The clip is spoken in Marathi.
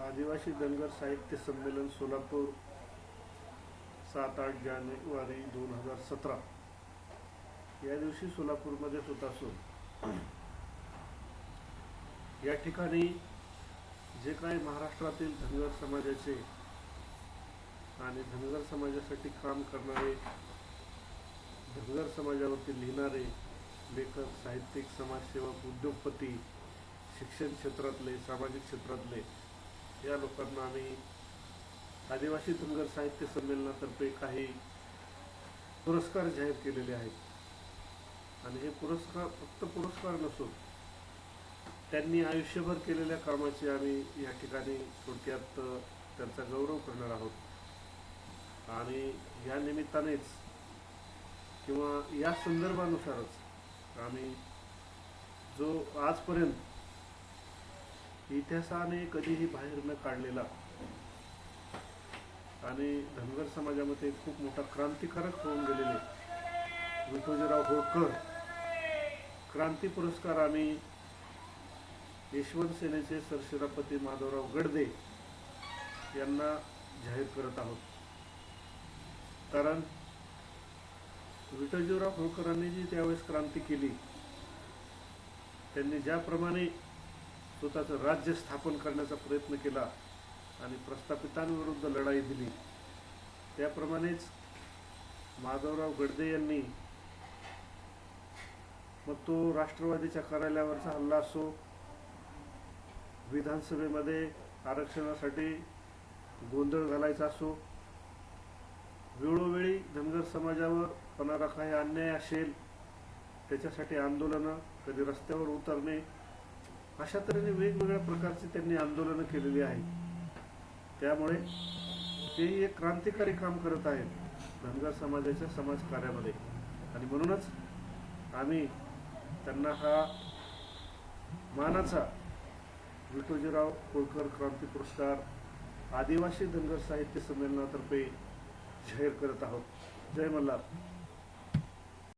आदिवासी धनगर साहित्य संमेलन सोलापूर सात आठ जानेवारी दोन हजार सतरा. या दिवशी सोलापूरमध्ये होत असून या ठिकाणी जे काही महाराष्ट्रातील धनगर समाजाचे आणि धनगर समाजासाठी काम करणारे धनगर समाजावरती लिहिणारे लेखक साहित्यिक समाजसेवक उद्योगपती शिक्षण क्षेत्रातले सामाजिक क्षेत्रातले या लोकांना आम्ही आदिवासी धनगर साहित्य संमेलनातर्फे काही पुरस्कार जाहीर केलेले आहेत. आणि हे पुरस्कार फक्त पुरस्कार नसून त्यांनी आयुष्यभर केलेल्या कामाची आम्ही या ठिकाणी थोडक्यात त्यांचा गौरव करणार आहोत. आणि या निमित्तानेच किंवा या संदर्भानुसारच आणि जो आजपर्यंत इतिहासाने कधीही बाहेर न काढलेला आणि धनगर समाजामध्ये खूप मोठा क्रांतिकारक होऊन गेलेले विठोजीराव होळकर क्रांती पुरस्कार आम्ही यशवंत सेनेचे सरशिरापती माधवराव गडदे यांना जाहीर करत आहोत. कारण विठोजीराव होळकरांनी जी त्यावेळेस क्रांती केली त्यांनी ज्याप्रमाणे स्वतःचं राज्य स्थापन करण्याचा प्रयत्न केला आणि प्रस्थापितांविरुद्ध लढाई दिली त्याप्रमाणेच माधवराव गडदे यांनी मग तो राष्ट्रवादीच्या कार्यालयावरचा हल्ला असो विधानसभेमध्ये आरक्षणासाठी गोंधळ घालायचा असो वेळोवेळी धनगर समाजावर होणारा काही अन्याय असेल त्याच्यासाठी आंदोलनं कधी रस्त्यावर उतरणे अशा तऱ्हेने वेगवेगळ्या प्रकारची त्यांनी आंदोलनं केलेली आहेत. त्यामुळे तेही एक क्रांतिकारी काम करत आहेत धनगर समाजाच्या समाजकार्यामध्ये. आणि म्हणूनच आम्ही त्यांना हा मानाचा विठोजीराव होळकर क्रांती पुरस्कार आदिवासी धनगर साहित्य संमेलनातर्फे जाहीर करत आहोत. जय मल्हार.